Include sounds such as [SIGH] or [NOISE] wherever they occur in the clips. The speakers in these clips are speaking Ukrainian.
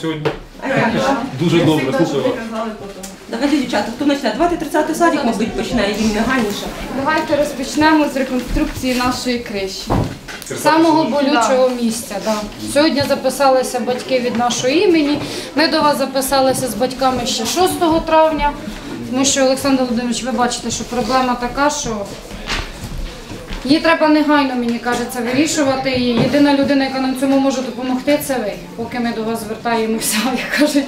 сьогодні? Дуже добре, слухаю вас. Давайте, дівчата, хто почне? Давайте 30-й садик, мабуть, почне, і негайніше. Давайте розпочнемо з реконструкції нашої криші. Самого болючого місця. Да. Сьогодні записалися батьки від нашого імені. Ми до вас записалися з батьками ще 6 травня, тому що, Олександр Володимирович, ви бачите, що проблема така, що її треба негайно, мені кажеться, вирішувати. І єдина людина, яка нам цьому може допомогти, це ви. Поки ми до вас звертаємося, [LAUGHS] як кажуть,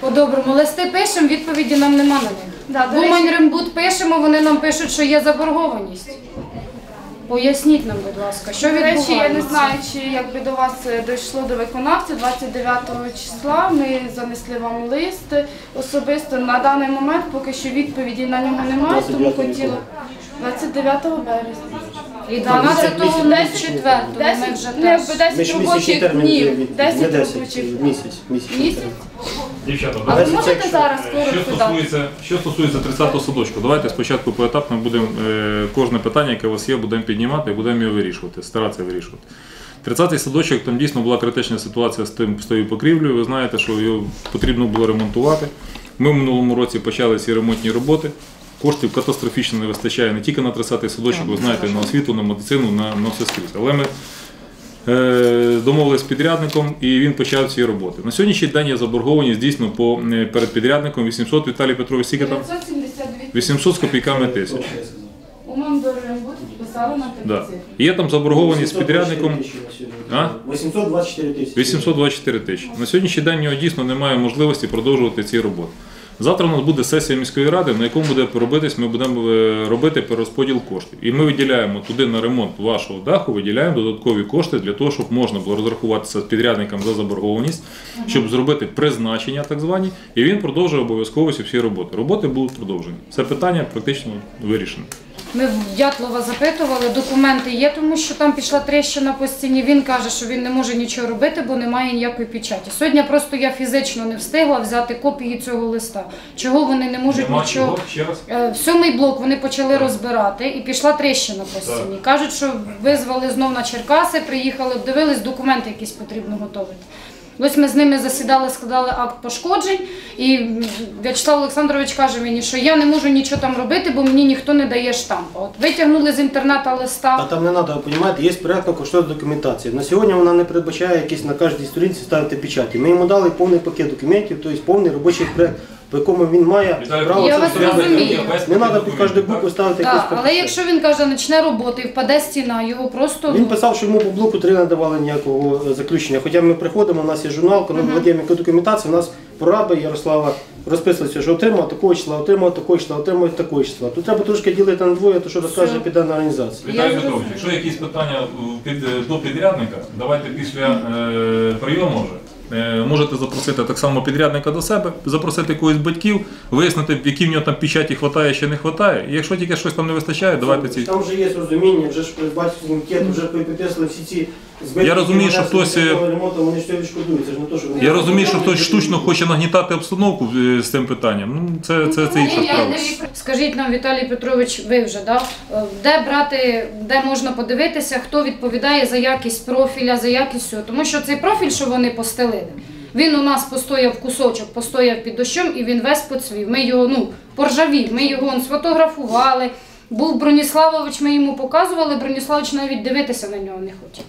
по-доброму. Листи пишемо, відповіді нам нема на них. Да, до Думань Рембут пишемо, вони нам пишуть, що є заборгованість. Поясніть нам, будь ласка, що До речі, я не знаю, чи якби до вас е, дійшло до виконавця 29 числа. Ми занесли вам лист особисто. На даний момент поки що відповіді на нього немає, тому хотіла 29 березня. І 12-го, не 4-го, ми вже ну, теж. 10 Ми ж місячний робочих днів. 10 робочих місяць. Місяць. місяць. Дівчата, А ви можете зараз Що дати? стосується, що стосується 30-го садочку, давайте спочатку поетапно будемо е, кожне питання, яке у вас є, будемо піднімати і будемо його вирішувати, старатися вирішувати. 30-й садочок, там дійсно була критична ситуація з тим з тою покрівлею. Ви знаєте, що його потрібно було ремонтувати. Ми в минулому році почали ці ремонтні роботи. Коштів катастрофічно не вистачає не тільки на 30-й садочок, ви знаєте, на освіту, на медицину, на, на все скрізь. Але ми е, домовились з підрядником і він почав ці роботи. На сьогоднішній день є заборгованість дійсно по, е, перед підрядником 800 Віталій Петрович, скільки там? 800 з копійками тисяч. Умом до Рембут підписали на Да. Є там заборгованість з підрядником 824 тисячі. 824 тисячі. На сьогоднішній день у нього дійсно немає можливості продовжувати ці роботи. Завтра у нас буде сесія міської ради, на якому буде робитись, ми будемо е, робити перерозподіл коштів. І ми виділяємо туди на ремонт вашого даху, виділяємо додаткові кошти для того, щоб можна було розрахуватися з підрядником за заборгованість, щоб зробити призначення так звані, і він продовжує обов'язково всі роботи. Роботи будуть продовжені. Це питання практично вирішено. Ми в Дятлова запитували, документи є, тому що там пішла тріщина по стіні. Він каже, що він не може нічого робити, бо немає ніякої печаті. Сьогодні просто я фізично не встигла взяти копії цього листа. Чого вони не можуть нічого. ще раз. Е, сьомий блок вони почали розбирати і пішла тріщина по стіні. Кажуть, що визвали знов на Черкаси, приїхали, обдивились, документи якісь потрібно готувати. Ось ми з ними засідали, складали акт пошкоджень, і В'ячеслав Олександрович каже мені, що я не можу нічого там робити, бо мені ніхто не дає штампа. От витягнули з інтернету листа. А там не треба, розумієте, є проєктно коштова документація. На сьогодні вона не передбачає якісь на кожній сторінці ставити печаті. Ми йому дали повний пакет документів, тобто повний робочий проєкт, по якому він має Віталій право Я це вас зробити. розумію. Не треба під кожну букву ставити якусь Так, але якщо він каже, почне роботи і впаде стіна, його просто Він писав, що йому по блоку 3 не давали ніякого е, заключення. Хоча ми приходимо, у нас є журнал, коли ми ведемо яку документацію, у нас прораби Ярослава розписується, що отримав такого числа, отримав такого числа, отримав такого числа. Тут треба трошки ділити на двоє, то що розкаже піддана організація. Віталій Петрович, якщо якісь питання е, під, до підрядника, давайте після е, прийому вже. Е, Можете запросити так само підрядника до себе, запросити когось з батьків, вияснити, в якій в нього там печаті хватає чи не вистачає. І якщо тільки щось там не вистачає, давайте ці. Там вже є розуміння, вже ж комітет, вже підписали всі ці. Я розумію, що хтось, е, після того ремонту, вони ж все відшкодують. Це ж не то, що вони- Я розумію, що хтось штучно хоче нагнітати обстановку е, з цим питанням. Ну, це, це, це інша справа. Скажіть нам, Віталій Петрович, ви вже да? е, де брати, де можна подивитися, хто відповідає за якість профіля, за якість всього. Тому що цей профіль, що вони постелили, він у нас постояв кусочок, постояв під дощом і він весь поцвів. Ми його ну, поржавів, ми його он, сфотографували. Був Броніславович, ми йому показували, Броніславович навіть дивитися на нього не хотів.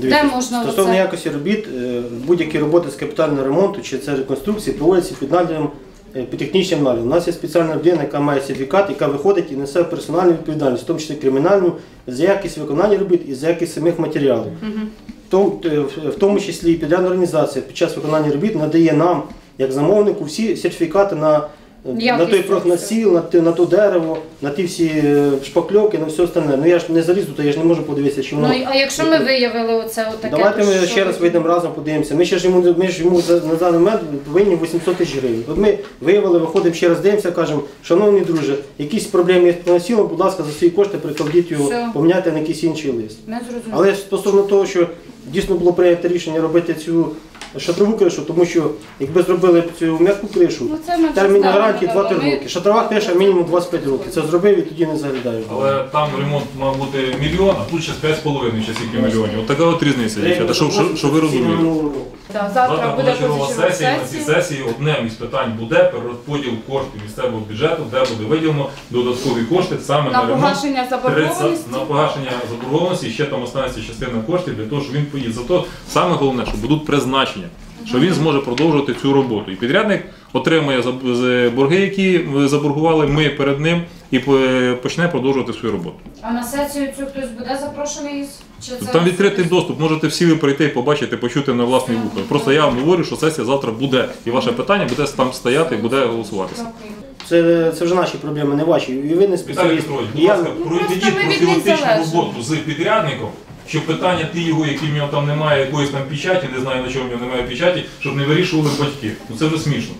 Дивіться, Де можна Стосовно оце? якості робіт, е, будь-які роботи з капітального ремонту чи це реконструкції проводяться під наглядом е, під технічним наглядом. У нас є спеціальна людина, яка має сертифікат, яка виходить і несе персональну відповідальність, в тому числі кримінальну, за якість виконання робіт і за якість самих матеріалів. В тому- е, в- В тому числі і підрядна організація під час виконання робіт надає нам, як замовнику, всі сертифікати на, на той проф- на сіл, на, те- на то дерево, на ті всі е, шпакльовки, на все остальне. Ну я ж не залізу, то я ж не можу подивитися, чи воно. Ну, а якщо ми виявили оце отаке, Давайте то ми що ще раз вийдемо разом, подивимося. Ми ще ж йому, ми ж йому за- на даний момент повинні 800 тисяч гривень. От ми виявили, виходимо ще раз дивимося, кажемо, шановні друже, якісь проблеми є з поносілом, будь ласка, за свої кошти прикладіть його, Все. поміняйте на якийсь інший лист. Не зрозуміло. Але стосовно того, що дійсно було прийнято рішення робити цю шатрову кришу, тому що якби зробили б цю м'яку кришу, Ну, це ми вже термін гарантії да, 2-3 ми- роки. Шатрова криша мінімум 25 років. Це зробив і тоді не заглядаю. Але там ремонт мав бути мільйон, а тут ще 5,5 чи скільки мільйонів. От така от різниця, дівчата, щоб, щоб, щоб ви розуміли. Минулого року. Да, завтра буде позачергова сесія. На цій сесії одним із питань буде перерозподіл коштів місцевого бюджету, де буде виділено додаткові кошти саме На на ремонт погашення 30, заборгованості. на погашення заборгованості ще там останеться частина коштів для того, щоб він поїде. Зато саме головне, що будуть призначення, що він зможе продовжувати цю роботу. І підрядник отримує заб- борги, які заборгували ми перед ним, і по- почне продовжувати свою роботу. А на сесію цю хтось буде запрошений? Чи це Там відкритий доступ, можете всі ви прийти, побачити, почути на власні вуха. Просто я вам говорю, що сесія завтра буде, і ваше питання буде там стояти і буде голосуватися. Це, це вже наші проблеми, не ваші. І ви не Віталій спеціаліст. Петрович, І будь я- ласка, проведіть профілактичну роботу з підрядником, щоб питання ті його, які в нього там немає якоїсь там печаті, не знаю на чому в нього немає печаті, щоб не вирішували батьки. Ну це вже смішно.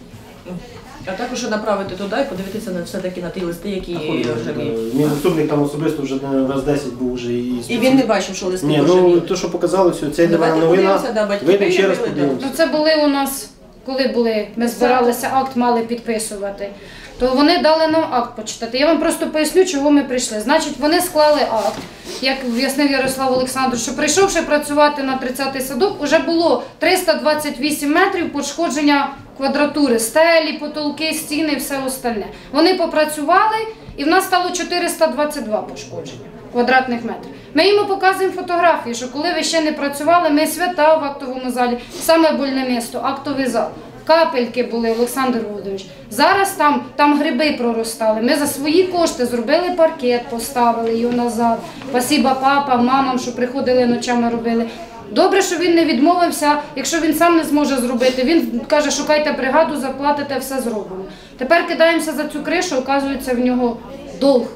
А також направити туди і подивитися на все-таки на ті листи, які вже є. Мій заступник там особисто вже раз 10 був вже і І він не бачив, що листи Ні, вже ну є. то, що показали, все, це Давайте не новина. подивимося, да, батьки Вийдемо ще раз виявили, да. подивимося. Ну це були у нас, коли були, ми збиралися, акт мали підписувати. То вони дали нам акт почитати. Я вам просто поясню, чого ми прийшли. Значить, вони склали акт, як в'яснив Ярослав Олександрович, що прийшовши працювати на 30-й садок, вже було 328 метрів пошкодження квадратури, стелі, потолки, стіни і все остальне. Вони попрацювали, і в нас стало 422 пошкодження квадратних метрів. Ми їм показуємо фотографії, що коли ви ще не працювали, ми свята в актовому залі, саме больне місто, актовий зал. Капельки були, Олександр Володимирович. Зараз там, там гриби проростали. Ми за свої кошти зробили паркет, поставили його назад. Спасіба папа, мамам, що приходили ночами робили. Добре, що він не відмовився. Якщо він сам не зможе зробити, він каже, шукайте бригаду, заплатите, все зробимо. Тепер кидаємося за цю кришу, оказується в нього долг.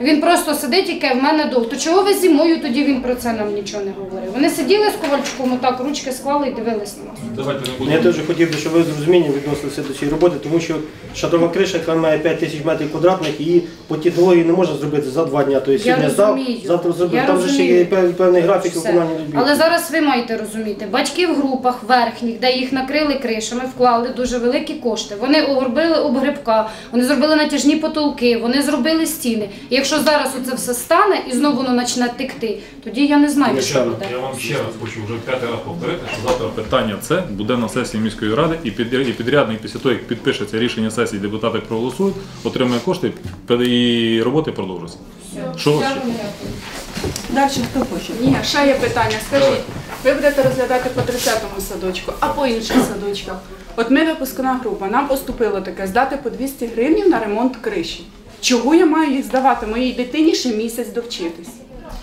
Він просто сидить і каже, в мене довг. То чого ви зимою тоді він про це нам нічого не говорив? Вони сиділи з Ковальчуком, отак ручки склали і дивились на нас. Давайте не Я будемо. теж хотів би, щоб ви з розумінням відносилися до цієї роботи, тому що шатрова криша, яка має 5 тисяч метрів квадратних, її по технології не можна зробити за два дні. Тобто Я сьогодні здав, розумію. завтра зробив. Я Там же ще розумію. є пев- певний графік Все. виконання робіт. Але зараз ви маєте розуміти, батьки в групах верхніх, де їх накрили кришами, вклали дуже великі кошти. Вони обробили обгребка, вони зробили натяжні потолки, вони зробили стіни. І якщо зараз оце все стане і знову воно почне текти, тоді я не знаю, що буде. Я вам ще раз хочу вже п'ятий раз повторити, що завтра питання це буде на сесії міської ради, і під- і підрядник після того, як підпишеться рішення сесії, депутати проголосують, отримує кошти і роботи продовжуються. Що ще? Далі хто хоче? Ні, ще є питання. Скажіть, ви будете розглядати по 30-му садочку, а по інших садочках? От ми випускна група, нам поступило таке здати по 200 гривень на ремонт криші. Чого я маю їх здавати моїй дитині ще місяць довчитись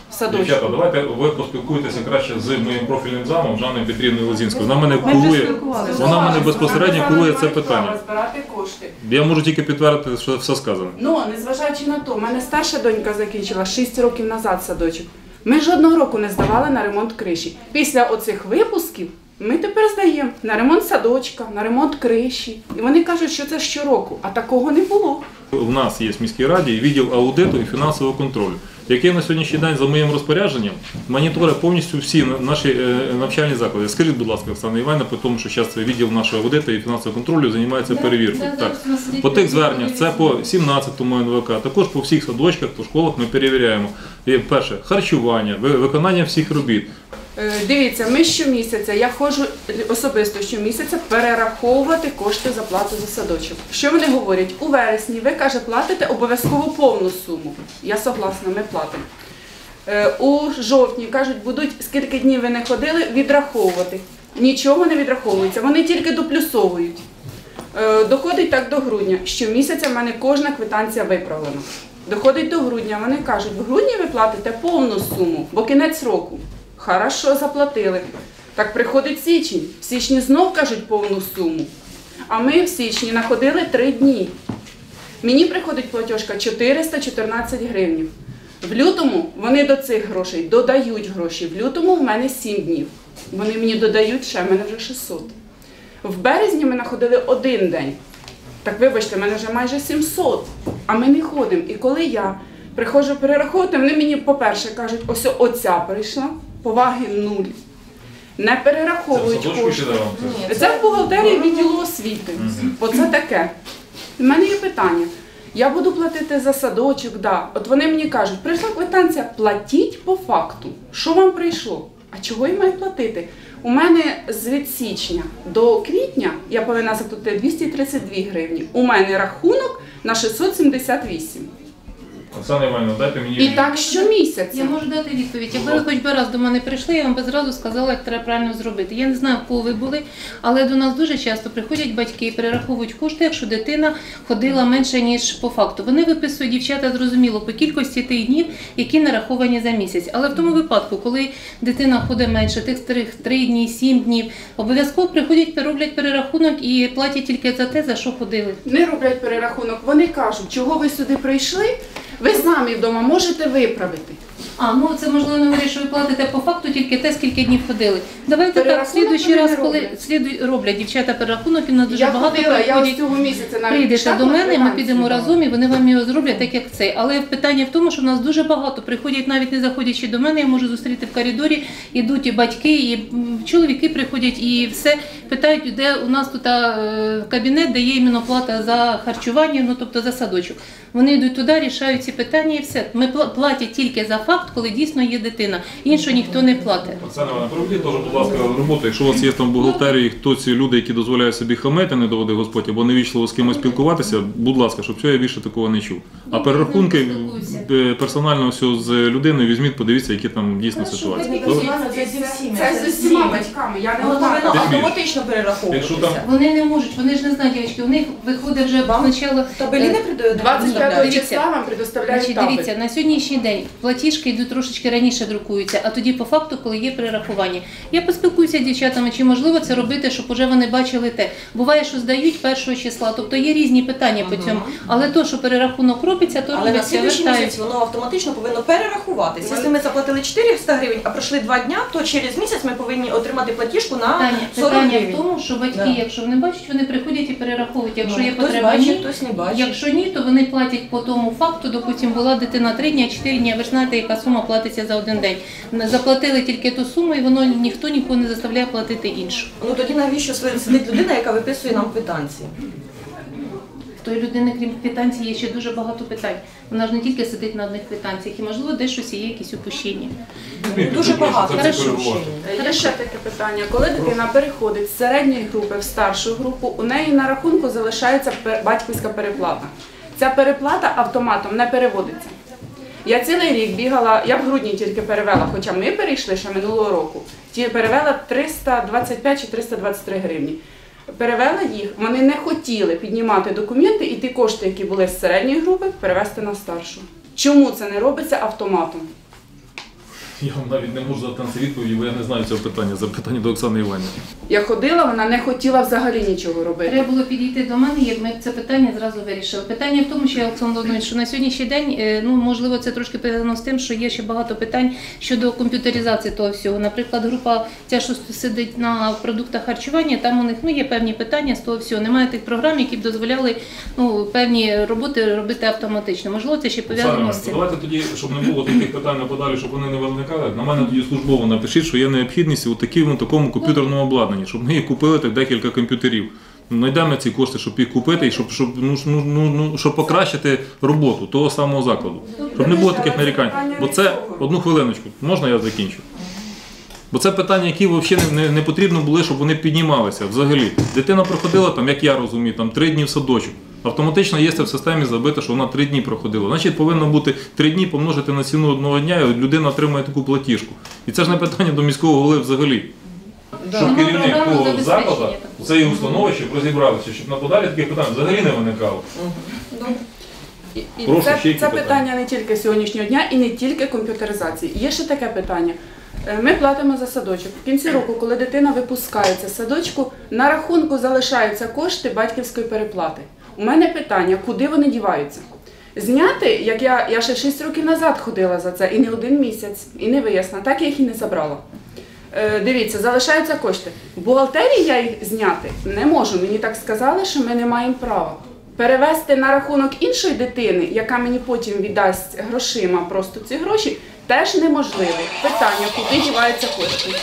в садочку? Дівчата, давайте ви поспілкуєтеся краще з моїм профільним замом Жанною Петрівною Лозінською. Вона мене Ми вже курує, спілкувалися. вона мене безпосередньо курує це питання. Збирати кошти. Я можу тільки підтвердити, що все сказано. Ну, незважаючи на то, у мене старша донька закінчила 6 років назад садочок. Ми жодного року не здавали на ремонт криші. Після оцих випусків ми тепер здаємо на ремонт садочка, на ремонт криші. І вони кажуть, що це щороку, а такого не було. У нас є в міській раді відділ аудиту і фінансового контролю, який на сьогоднішній день за моїм розпорядженням моніторить повністю всі наші е, навчальні заклади. Скажіть, будь ласка, Оксана Івановна, по тому, що зараз це відділ нашого аудиту і фінансового контролю займається перевіркою. Так. По тих зверненнях, це по 17-му НВК, також по всіх садочках, по школах ми перевіряємо. І, перше, харчування, ви- виконання всіх робіт. Е, Дивіться, ми щомісяця, я ходжу особисто щомісяця перераховувати кошти за плату за садочок. Що вони говорять? У вересні ви каже, платите обов'язково повну суму. Я согласна, ми платимо. Е, У жовтні кажуть, будуть скільки днів ви не ходили, відраховувати. Нічого не відраховується, вони тільки доплюсовують. Е, Доходить так до грудня. Щомісяця в мене кожна квитанція виправлена. Доходить до грудня, вони кажуть, в грудні ви платите повну суму, бо кінець року. Хорошо, заплатили. Так приходить січень. В січні знов кажуть повну суму. А ми в січні находили три дні. Мені приходить платіжка 414 гривень. В лютому вони до цих грошей додають гроші. В лютому в мене 7 днів. Вони мені додають ще, в мене вже 600. В березні ми знаходили один день. Так вибачте, в мене вже майже 700, а ми не ходимо. І коли я приходжу перераховувати, вони мені, по-перше, кажуть, ось оця прийшла, поваги нуль. Не перераховують кошти. Це в бухгалтерії відділу освіти. Оце таке. У мене є питання. Я буду платити за садочок, да. От вони мені кажуть, прийшла квитанція, платіть по факту. Що вам прийшло? А чого я маю платити? У мене з від січня до квітня я повинна заплатити 232 гривні. У мене рахунок на 678. Оксана Іванівна, дайте мені І так щомісяця. Я можу дати відповідь. Якби ви хоч би раз до мене прийшли, я вам би зразу сказала, як треба правильно зробити. Я не знаю, в кого ви були, але до нас дуже часто приходять батьки і перераховують кошти, якщо дитина ходила менше, ніж по факту. Вони виписують дівчата зрозуміло по кількості тих днів, які нараховані за місяць. Але в тому випадку, коли дитина ходить менше, тих три, три дні, сім днів, обов'язково приходять, роблять перерахунок і платять тільки за те, за що ходили. Не роблять перерахунок. Вони кажуть, чого ви сюди прийшли, ви самі вдома можете виправити. А, ну це можливо не говорить, що ви платите по факту тільки те, скільки днів ходили. Давайте так, в Перерахунок слідуючий вони раз, не коли роблять. сліду роблять дівчата перерахунок, і в нас дуже я багато ходила, я ось приходять. цього місяця навіть Прийдете до мене, ми підемо разом і вони вам його зроблять так, як це. Але питання в тому, що в нас дуже багато приходять, навіть не заходячи до мене, я можу зустріти в коридорі, ідуть і батьки, і м, чоловіки приходять і все питають, де у нас тут е, кабінет, де є іменно плата за харчування, ну тобто за садочок. Вони йдуть туди, рішають ці питання і все. Ми пла- платять тільки за факт, коли дійсно є дитина. Іншого ніхто не платить. Оксана проведіть теж, будь ласка, роботу. Якщо у вас є там бухгалтерії, хто ці люди, які дозволяють собі хамити, не доводи Господь, або невічливо з кимось спілкуватися, будь ласка, щоб цього я більше такого не чув. А перерахунки е, персонально все з людиною візьміть, подивіться, які там дійсно ситуації. Це. З усіма батьками, я не більше. автоматично Якщо перераховуватися. там Вони не можуть, вони ж не знають, дівчатки, у них виходить вже спочатку. Табелі не придає 25 Дивіться. числа вам предоставляють Значить, табель. дивіться, на сьогоднішній день платіжки йдуть трошечки раніше друкуються, а тоді по факту, коли є перерахування. Я поспілкуюся з дівчатами, чи можливо це робити, щоб уже вони бачили те. Буває, що здають першого числа, тобто є різні питання по цьому. Але то, що перерахунок робиться, то Але на робиться, слідуючий вертають. місяць воно автоматично повинно перерахуватися. Якщо ми заплатили 400 гривень, а пройшли 2 дня, то через місяць ми повинні отримати платіжку на Питання, 40 питання гривень. в тому, що батьки, Да. якщо вони бачать, вони приходять і перераховують. Якщо Ну, є хтось потреба, бачить, ні. хтось не бачить. Якщо ні, то вони платять по тому факту, допустим, була дитина 3 дні, 4 дні, ви ж знаєте, яка сума платиться за один день. Заплатили тільки ту суму, і воно ніхто нікого не заставляє платити іншу. Ну тоді навіщо сидить людина, яка виписує нам квитанції? В тої людини, крім квитанції, є ще дуже багато питань. Вона ж не тільки сидить на одних квитанціях, і можливо десь щось є, якісь упущення. Дуже багато. Це Хорошо. Є ще таке питання. Коли дитина переходить з середньої групи в старшу групу, у неї на рахунку залишається батьківська переплата. Ця переплата автоматом не переводиться. Я цілий рік бігала, я в грудні тільки перевела, хоча ми перейшли ще минулого року. Ті перевела 325 чи 323 гривні. Перевела їх, вони не хотіли піднімати документи і ті кошти, які були з середньої групи, перевести на старшу. Чому це не робиться автоматом? Я вам навіть не можу дати на це відповіді, бо я не знаю цього питання. Запитання до Оксани Іванівни. Я ходила, вона не хотіла взагалі нічого робити. Треба було підійти до мене, як ми це питання зразу вирішили. Питання в тому, що Олександр Володимирович, що на сьогоднішній день, е, ну можливо, це трошки пов'язано з тим, що є ще багато питань щодо комп'ютеризації того всього. Наприклад, група, ця, що сидить на продуктах харчування, там у них ну є певні питання з того всього. Немає тих програм, які б дозволяли ну певні роботи робити автоматично. Можливо, це ще пов'язано з цим. давайте тоді, щоб не було таких питань на подалі, щоб вони не виникали. На мене тоді службово напишіть, що є необхідність у такому такому комп'ютерному обладнанні, щоб ми купили так декілька комп'ютерів. Ну, Знайдемо ці кошти, щоб їх купити і щоб, щоб, ну, ну, ну, ну, щоб покращити роботу того самого закладу. Щоб не було таких нарікань. Бо це одну хвилиночку, можна я закінчу? Бо це питання, які взагалі не, не, не потрібно були, щоб вони піднімалися взагалі. Дитина проходила там, як я розумію, там три дні в садочок. Автоматично є це в системі забито, що вона три дні проходила. Значить, повинно бути три дні помножити на ціну одного дня, і людина отримує таку платіжку. І це ж не питання до міського голови взагалі. Щоб керівник того закладу, цієї установи, щоб розібралися, щоб на подалі таких питань взагалі не виникало. І, і Прошу, це, ще які це питання? питання не тільки сьогоднішнього дня і не тільки комп'ютеризації. Є ще таке питання. Е, Ми платимо за садочок. В кінці року, коли дитина випускається з садочку, на рахунку залишаються кошти батьківської переплати. У мене питання, куди вони діваються? Зняти, як я, я ще 6 років назад ходила за це, і не один місяць, і не вияснила, так я їх і не забрала. Е, дивіться, залишаються кошти. Бухгалтерії я їх зняти не можу. Мені так сказали, що ми не маємо права. Перевести на рахунок іншої дитини, яка мені потім віддасть грошима просто ці гроші, теж неможливо. Питання, куди діваються кошти.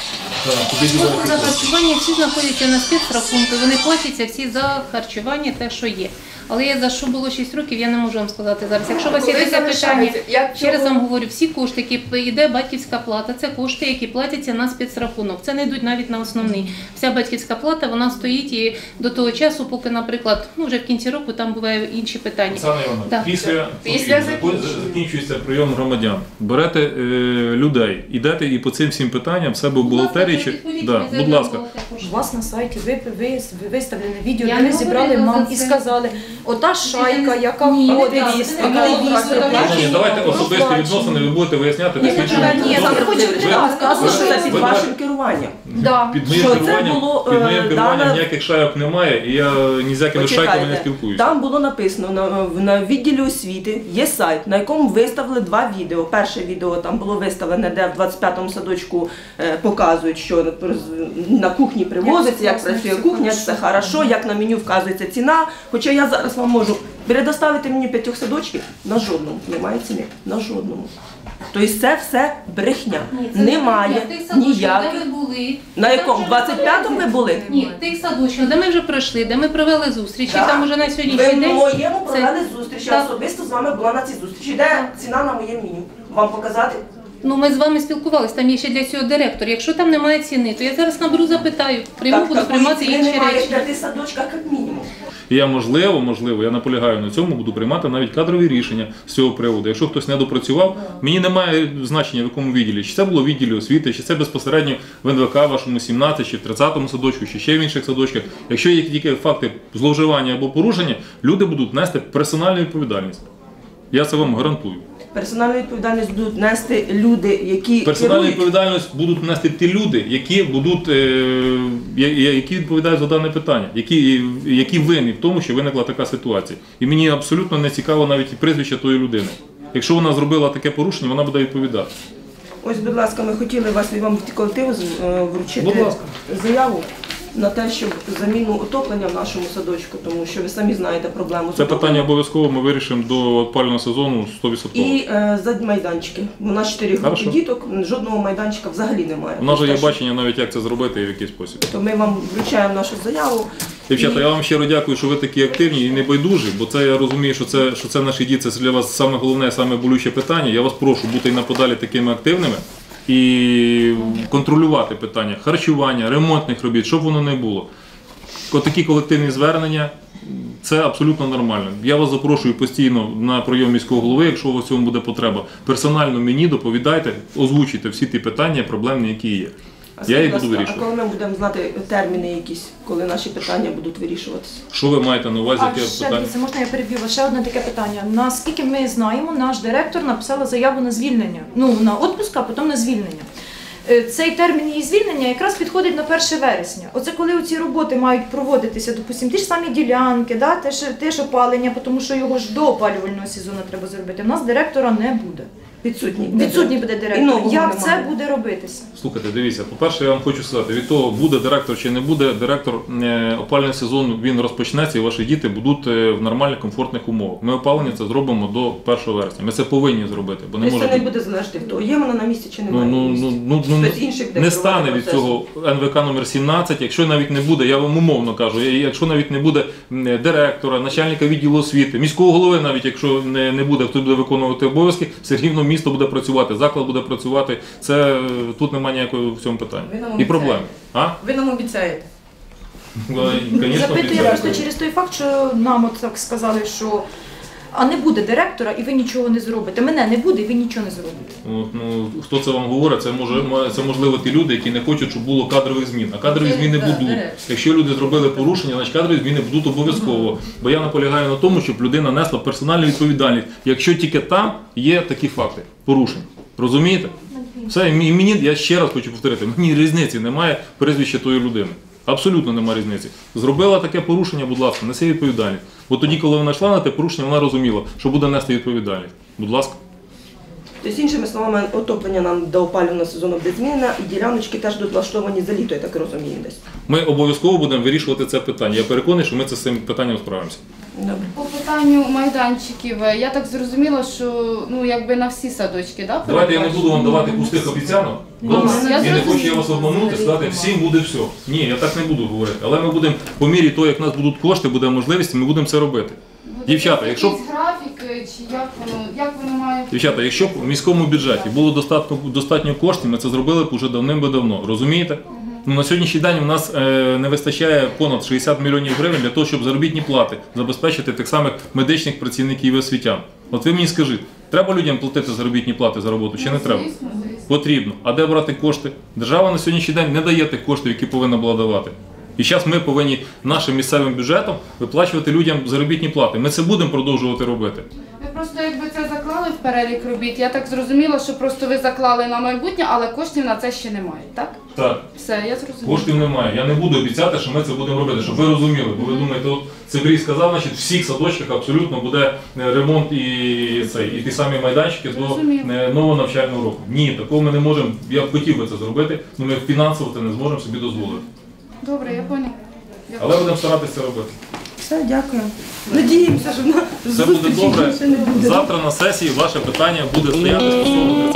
Кошти за харчування всі знаходяться на спецрахунку, вони платяться всі за харчування, те, що є. Але я за що було 6 років, я не можу вам сказати зараз. Якщо у вас є Коли таке питання, залишається? Я ще раз вам говорю, всі кошти, які йде батьківська плата, це кошти, які платяться на спецрахунок. Це не йдуть навіть на основний. Вся батьківська плата вона стоїть і до того часу, поки, наприклад, ну вже в кінці року там бувають інші питання. Оксана Івановна, Да. після, Після закін- закінчується прийом громадян. Берете е, людей, ідете і по цим всім питанням в себе в бухгалтерії. Чи... Да, будь ласка. У вас на сайті ви, ви, ви виставлене відео, Я де не ви зібрали говорила мам і це. сказали, ота шайка, яка Ні, ходить, не так, активісти, не так. Ні, ні, давайте особисті відносини, ви будете виясняти Ні, дослідження. ні, ви- не сказати, ви- що під вашим керуванням. Да. Під моїм Що це керуванням, було, під моїм е, керуванням дане- ніяких шайок немає, і я ні з якими шайками не спілкуюся. Там було написано на, в- на відділі освіти є сайт, на якому виставили два відео. Перше відео там було виставлене, де в 25-му садочку е, показують, що на кухні привозиться, як працює кухня, все хорошо, як на меню вказується ціна. Хоча я зараз вам можу передоставити мені п'ятьох садочків, на жодному немає ціни, на жодному. Тобто це все брехня. Немає Де ніяких. ви були? На якому? 25-му ви були? Ні, тих садочках, де ми вже пройшли, де ми провели зустрічі, Так. там уже на Ви сьогоднішній в день. моєму провели зустріч. Я Так. особисто з вами була на цій зустрічі. Де ціна на моє меню? Вам показати? Ну, ми з вами спілкувалися, там є ще для цього директор. Якщо там немає ціни, то я зараз наберу, запитаю, прийму, буду приймати інші речі. п'яти садочках, як мінімум. І я можливо, можливо, я наполягаю на цьому, буду приймати навіть кадрові рішення з цього приводу. Якщо хтось не допрацював, мені немає значення в якому відділі, чи це було в відділі освіти, чи це безпосередньо в НВК вашому 17 чи в 30 садочку, чи ще в інших садочках. Якщо є тільки факти зловживання або порушення, люди будуть нести персональну відповідальність. Я це вам гарантую. Персональну відповідальність будуть нести люди, які Персональну керують. відповідальність будуть нести ті люди, які будуть е, я- я- які відповідають за дане питання, які, які винні в тому, що виникла така ситуація. І мені абсолютно не цікаво навіть і прізвище тої людини. Якщо вона зробила таке порушення, вона буде відповідати. Ось, будь ласка, ми хотіли вас і вам від колективу з- е, вручити Будь ласка. заяву на те, щоб заміну отоплення в нашому садочку, тому що ви самі знаєте проблему. Це питання обов'язково ми вирішимо до опалювального сезону 100%. І е, за майданчики. У нас чотири групи Хорошо. діток, жодного майданчика взагалі немає. У нас же є Те, що- бачення навіть, як це зробити і в який спосіб. То ми вам вручаємо нашу заяву. Дівчата, я вам щиро дякую, що ви такі активні і небайдужі, бо це я розумію, що це, що це наші діти, це для вас саме головне, саме болюче питання. Я вас прошу бути і наподалі такими активними і контролювати питання харчування, ремонтних робіт, щоб воно не було. Отакі колективні звернення. Це абсолютно нормально. Я вас запрошую постійно на прийом міського голови, якщо у вас цьому буде потреба. Персонально мені доповідайте, озвучуйте всі ті питання, проблемні, які є. А Я їх буду вирішувати. А коли ми будемо знати терміни якісь, коли наші питання будуть вирішуватися? Що ви маєте на увазі, А яке ще питання? дивіться, можна я переб'ю вас? Ще одне таке питання. Наскільки ми знаємо, наш директор написала заяву на звільнення. Ну, на відпуск, а потім на звільнення. Е, Цей термін її звільнення якраз підходить на 1 вересня. Оце коли ці роботи мають проводитися, допустимо, ті ж самі ділянки, да, те, ж, те ж опалення, тому що його ж до опалювального сезону треба зробити. У нас директора не буде. Відсутні. буде. Відсутній буде І директор. нового Як немає. це буде робитися? Слухайте, дивіться, по-перше, я вам хочу сказати, від того, буде директор чи не буде директор, е, опалювальний сезон він розпочнеться і ваші діти будуть е, в нормальних, комфортних умовах. Ми опалення це зробимо до 1 вересня. Ми це повинні зробити, бо не Тобто може це не бути. буде залежати від того, є вона на місці чи Ну, немає. ну, ну, ну, ну, буде не стане від цього НВК номер 17, якщо навіть не буде, я вам умовно кажу, якщо навіть не буде директора, начальника відділу освіти, міського голови, навіть якщо не, не буде, хто буде виконувати обов'язки, все рівно місто буде працювати, заклад буде працювати. Це е, тут немає ніякого в цьому питання. Ви нам І проблем. А? Ви нам обіцяєте. Ну, Звісно, Запитую обіцяю. просто через той факт, що нам от так сказали, що а не буде директора, і ви нічого не зробите. Мене не буде, і ви нічого не зробите. От, ну, хто це вам говорить, це може це можливо ті люди, які не хочуть, щоб було кадрових змін. А кадрові зміни будуть. Якщо люди зробили порушення, значить кадрові зміни будуть обов'язково. Бо я наполягаю на тому, щоб людина несла персональну відповідальність, якщо тільки там є такі факти порушень. Розумієте? Все, мені- я ще раз хочу повторити, мені різниці немає прізвища тої людини. Абсолютно немає різниці. Зробила таке порушення, будь ласка, неси відповідальність. Бо тоді, коли вона йшла на те порушення, вона розуміла, що буде нести відповідальність. Будь ласка. Тобто, іншими словами, отоплення нам до опалювального сезону буде змінено, і діляночки теж будуть влаштовані за літо, я так розумію десь. Ми обов'язково будемо вирішувати це питання. Я переконаний, що ми це з цим питанням справимося. Добре. По питанню майданчиків, е, я так зрозуміла, що ну якби на всі садочки, да? Давайте я не буду вам давати пустих обіцянок. Добре? Я І не хочу я вас обманути, сказати, всім буде все. Ні, я так не буду говорити. Але ми будемо по мірі того, як в нас будуть кошти, буде можливість, ми будемо це робити. Дівчата, якщо графік, е, чи як воно, як воно Дівчата, якщо б в міському бюджеті було достатньо, достатньо коштів, ми це зробили б уже давним-давно. Розумієте? Ну, на сьогоднішній день у нас е, не вистачає понад 60 мільйонів гривень для того, щоб заробітні плати забезпечити тих самих медичних працівників і освітян. От ви мені скажіть, треба людям платити заробітні плати за роботу чи не треба? Потрібно. А де брати кошти? Держава на сьогоднішній день не дає тих коштів, які повинна була давати. І зараз ми повинні нашим місцевим бюджетом виплачувати людям заробітні плати. Ми це будемо продовжувати робити. Просто якби це заклали в перелік робіт. Я так зрозуміла, що просто ви заклали на майбутнє, але коштів на це ще немає, так? Так. Все, я зрозуміла. Коштів немає. Я не буду обіцяти, що ми це будемо робити, щоб ви розуміли. Бо ви думаєте, от Цибрій сказав, значить, в всіх садочках абсолютно буде е, ремонт і цей, і ті самі майданчики до е, нового навчального року. Ні, такого ми не можемо. Я б хотів би це зробити, але ми фінансово це не зможемо собі дозволити. Добре, я поняла. Але будемо старатися робити. Все, дякую. Надіємося, що на Все буде зустрічі добре. більше не буде. Завтра на сесії ваше питання буде стояти стосовно